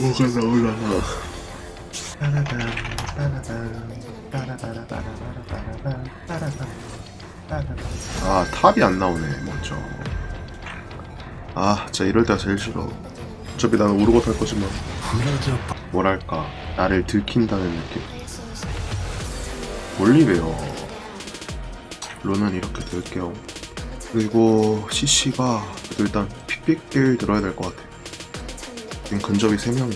뭐가 나올라나 아 탑이 안 나오네 먼저 아 진짜 이럴 때가 제일 싫어 어차피 나는 오르고 탈 거지만 뭐랄까 나를 들킨다는 느낌 올리베어 론은 이렇게 될게요 그리고 CC가 일단 픽픽길 들어야 될 것 같아 지금 근접이 3명.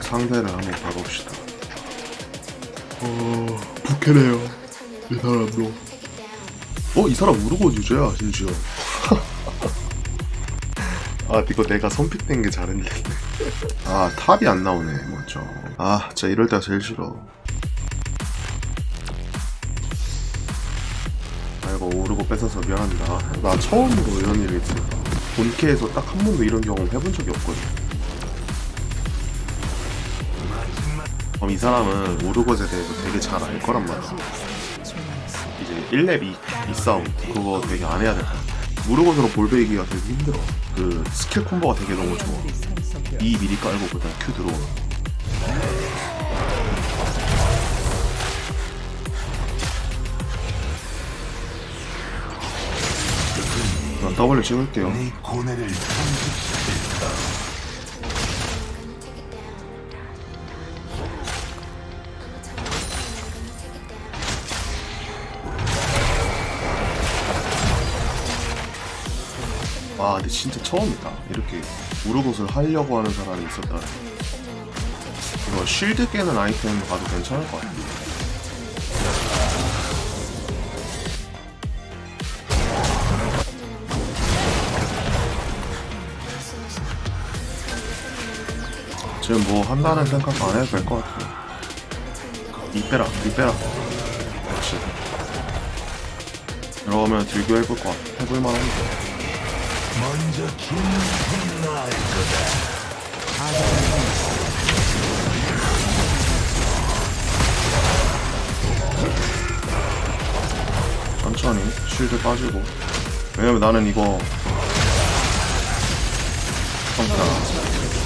상대를 한번 봐봅시다. 어... 부캐네요. 이 사람도. 어? 이 사람 우르고 유저야 심지어. 아 이거 내가 선픽된 게 잘했네. 아 탑이 안 나오네 먼저 아 진짜 이럴 때가 제일 싫어. 아이고 오르고 뺏어서 미안합니다. 나 처음으로 이런 일이 있어 본캐에서 딱 한 번도 이런 경험 해본 적이 없거든 그럼 이 사람은 오르고에 대해서 되게 잘 알 거란 말이야. 이제 1렙 2, 이 싸움 그거 되게 안 해야 될 거야 무르고서로 볼 베이기가 되게 힘들어. 그 스킬 콤보가 되게 너무 좋아. E 미리 깔고 그다음 Q 들어오는 난 W 찍을게요 와 근데 진짜 처음이다. 이렇게 우르곳을 하려고 하는 사람이 있었다. 이거 쉴드 깨는 아이템 가도 괜찮을 것 같아. 지금 뭐 한다는 생각 안 해도 될 것 같아 이 빼라 이 빼라. 역시. 이러면 들교 해볼 것 같아 해볼 만 한데 먼저 죽는 나을 거다. 천천히 쉴드 빠지고. 왜냐면 나는 이거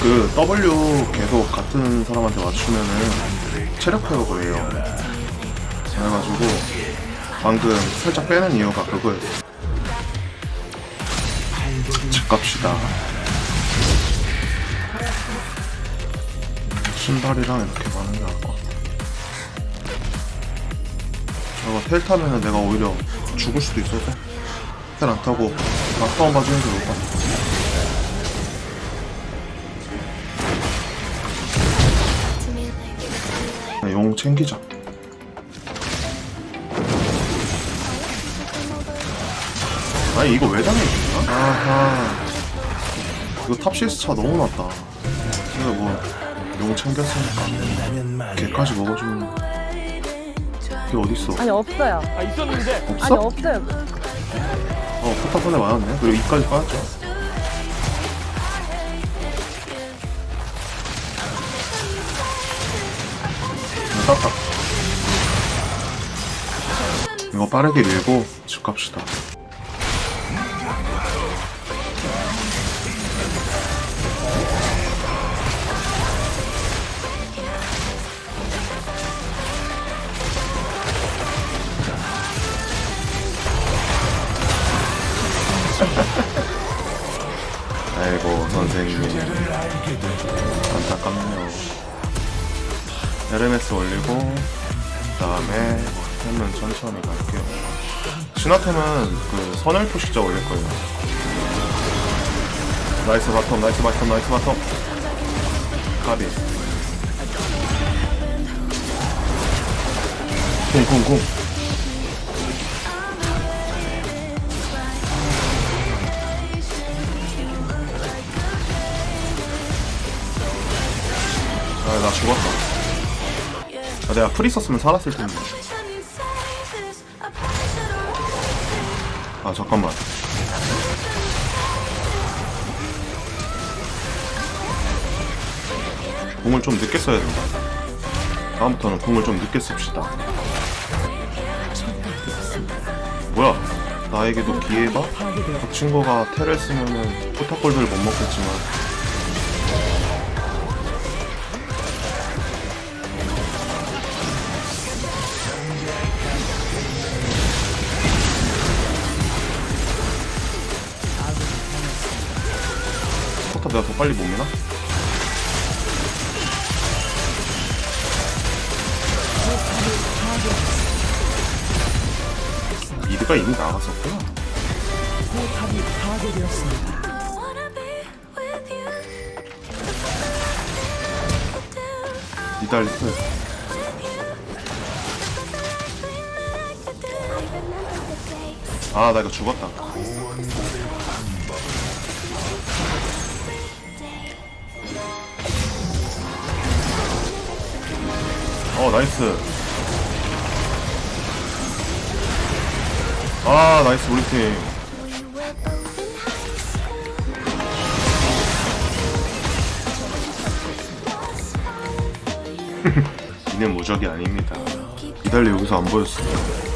그 W 계속 같은 사람한테 맞추면은 체력 회복을 해요. 그래가지고 방금 살짝 빼는 이유가 그거였어 집 갑시다. 신발이랑 이렇게 가는 게 나을 것 같아. 저거 텔 타면은 내가 오히려 죽을 수도 있어서 텔안 타고 막다운 봐주는 게 좋을 것 같아. 용 챙기자. 아니 이거 왜 당했지? 아하 이거 탑 CS 차 너무 낮다 그래 뭐용 챙겼으니까 된다면 말이야. 걔까지 먹어주면 걔 어딨어 아니 없어요. 아 있었는데 아니 없어? 없어요. 어, 포탑 손에 맞았네. 그리고 이까지 빠졌죠. 이거 빠르게 밀고 집 갑시다. 선생님 안타깝네요. 에르메스 올리고 그 다음에 템은 천천히 갈게요. 신화템은 그 선el프 시자 올릴 거예요. 나이스 바텀, 나이스 바텀, 나이스 바텀. 가비. 쿵쿵쿵. 아, 내가 프리 썼으면 살았을 텐데. 아, 잠깐만. 공을 좀 늦게 써야 된다. 다음부터는 공을 좀 늦게 씁시다. 뭐야? 나에게도 기회가? 그 친구가 테를 쓰면은 포탑골드를 못 먹겠지만 빨리 못 미나? 미드가 이미 나갔었구나. 포탑이 파괴되었습니다. 니달리스. 아, 나 이거 죽었다. 어, 나이스. 아, 나이스, 우리 팀. 이는 무적이 아닙니다. 이달리 여기서 안 보였어. 희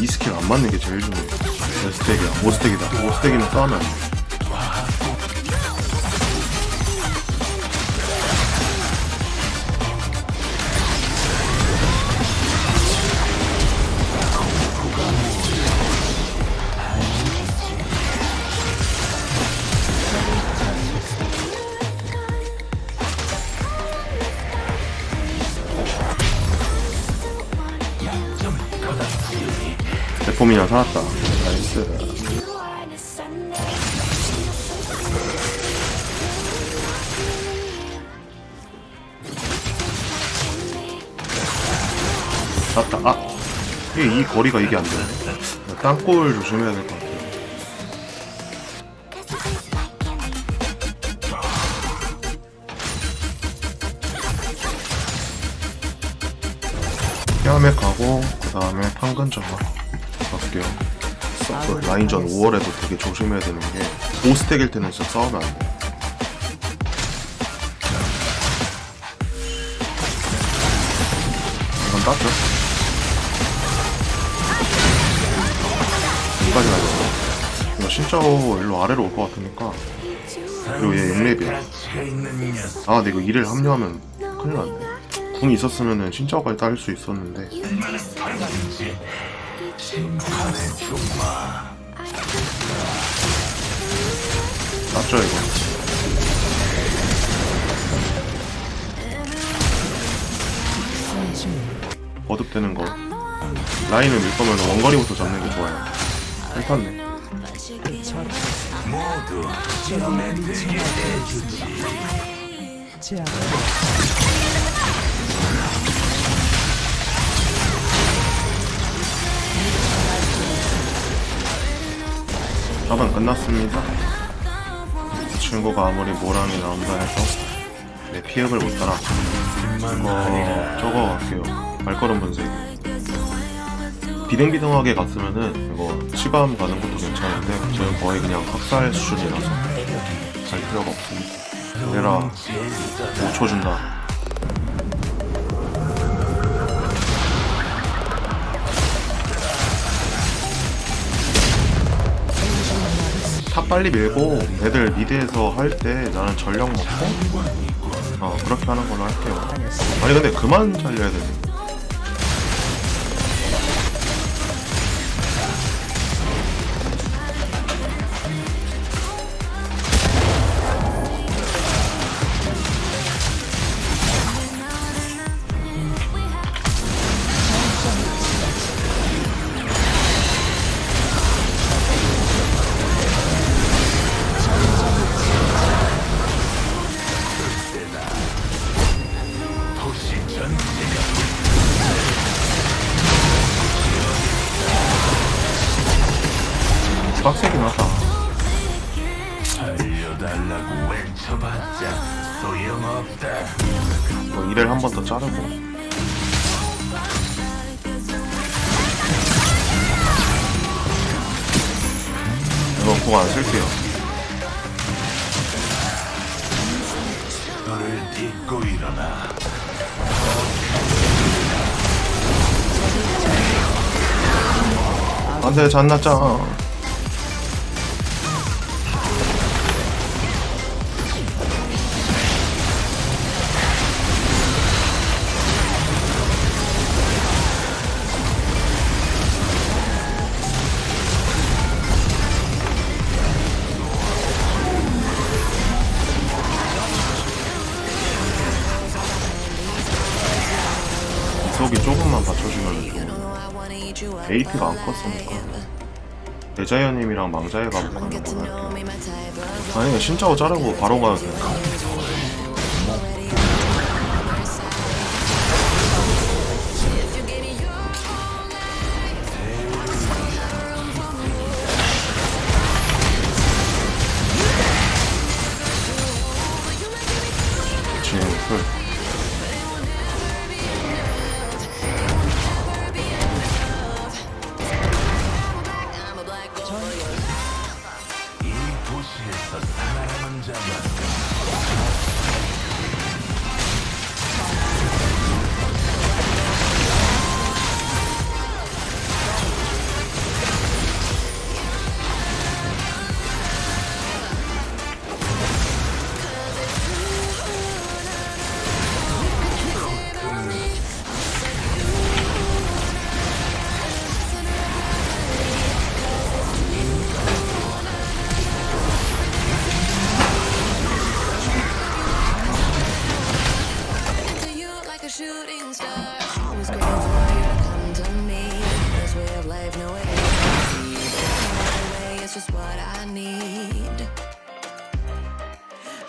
이 스킬 안 맞는 게 제일 중요해 몇 스택이야 5스택이다 5스택이면 싸우면 안 돼. 대포미나 살았다. 나이스. 살았다. 아 이게 이 거리가 이게 안 되네 땅골 조심해야 될 것 같아. 피아메 가고 그 다음에 판근 점화 갈게요 그 라인전 5월에도 되게 조심해야 되는 게 5스택일 때는 진짜 싸우면 안 돼. 이건 땄죠? 여기까지 나겠어. 이거 진짜 일로 아래로 올 것 같으니까. 그리고 얘 6렙이야. 가치가 있는 녀석 아, 근데 이거 일을 합류하면 큰일 났네. 궁 있었으면은 신짜오까지 딸수 있었는데. 심판의 종마 땄죠, 이거. 거듭되는 거. 라인을 밀 거면 원거리부터 잡는 게 좋아요. 잘 탔네. 모두 지금의 대게 제압 하반 끝났습니다. 이 친구가 아무리 모랑이 나온다 해서 내 피흡을 못 따라. 이거 저거 할게요. 발걸음 분쇄기. 비등비등하게 갔으면은 이거 치감 가는 것도 괜찮은데 저는 거의 그냥 학살 수준이라서 갈 필요가 없습니다. 내라 5초 준다. 탑 빨리 밀고 애들 미드에서 할 때 나는 전력 먹고 어 그렇게 하는 걸로 할게요. 아니 근데 그만 잘려야 되네. 빡세긴 하다. 살려달라고 외쳐봤자 소용없다 뭐 이를 한 번 더 자르고 공안 쓸게요. 너를 딛고 일어나. 안돼 잔나짱. AP가 안 컸으니까. 대자연님이랑 망자의 가면 가는 걸로 할게요. 아니 신짜오 자르고 바로 가도 돼 need.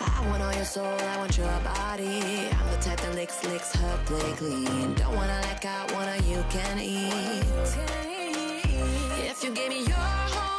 I want all your soul, I want your body. I'm the type that licks, licks her play clean. Don't wanna let go, wanna you can eat. If you give me your heart.